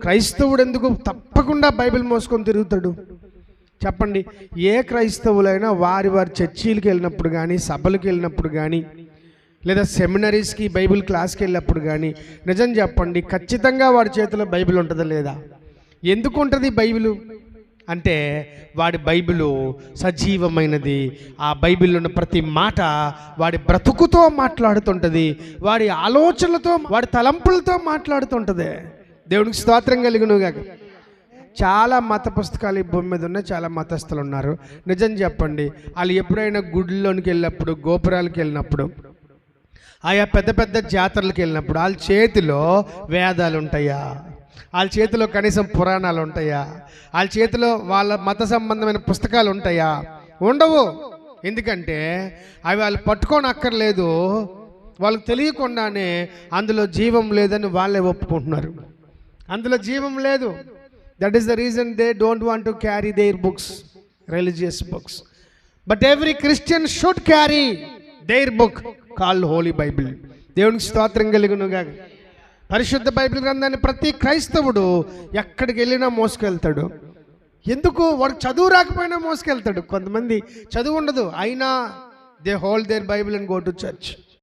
క్రైస్తవుడు ఎందుకు తప్పకుండా బైబిల్ మోసుకొని తిరుగుతాడు? చెప్పండి. ఏ క్రైస్తవులైనా వారి వారి చర్చీలకు వెళ్ళినప్పుడు కానీ సభలకు వెళ్ళినప్పుడు కానీ లేదా సెమినరీస్కి బైబిల్ క్లాస్కి వెళ్ళినప్పుడు కానీ నిజం చెప్పండి ఖచ్చితంగా వాడి చేతిలో బైబిల్ ఉంటుందా లేదా? ఎందుకు ఉంటుంది బైబిల్? అంటే వాడి బైబిలు సజీవమైనది. ఆ బైబిల్ ఉన్న ప్రతి మాట వాడి బ్రతుకుతో మాట్లాడుతుంటుంది. వాడి ఆలోచనలతో వాడి తలంపులతో మాట్లాడుతుంటుంది. దేవునికి స్తోత్రం కలిగినగాక చాలా మత పుస్తకాలు ఈ భూమి మీద ఉన్నాయి చాలా మతస్థులు ఉన్నారు. నిజం చెప్పండి వాళ్ళు ఎప్పుడైనా గుడిలోనికి వెళ్ళినప్పుడు గోపురాలకు వెళ్ళినప్పుడు ఆయా పెద్ద పెద్ద జాతరలకు వెళ్ళినప్పుడు వాళ్ళ చేతిలో వేదాలు ఉంటాయా? వాళ్ళ చేతిలో కనీసం పురాణాలు ఉంటాయా? వాళ్ళ చేతిలో వాళ్ళ మత సంబంధమైన పుస్తకాలు ఉంటాయా? ఉండవు. ఎందుకంటే అవి వాళ్ళు పట్టుకొని అక్కర్లేదు వాళ్ళకి తెలియకుండానే అందులో జీవం లేదని వాళ్ళే ఒప్పుకుంటున్నారు. అందులో జీవం లేదు. That is the reason they don't want to carry their books religious books but every Christian should carry their book called Holy Bible దేవునికి స్తోత్రం కలుగునుగా పరిశుద్ధ బైబిల్ గ్రంథాన్ని ప్రతి క్రైస్తవుడు ఎక్కడికి వెళ్ళినా మోసుకెళ్తాడు. ఎందుకు? వాడు చదువు రాకపోయినా మోసుకెళ్తాడు. కొంతమంది చదువు ఉండదు. అయినా they hold their Bible and go to church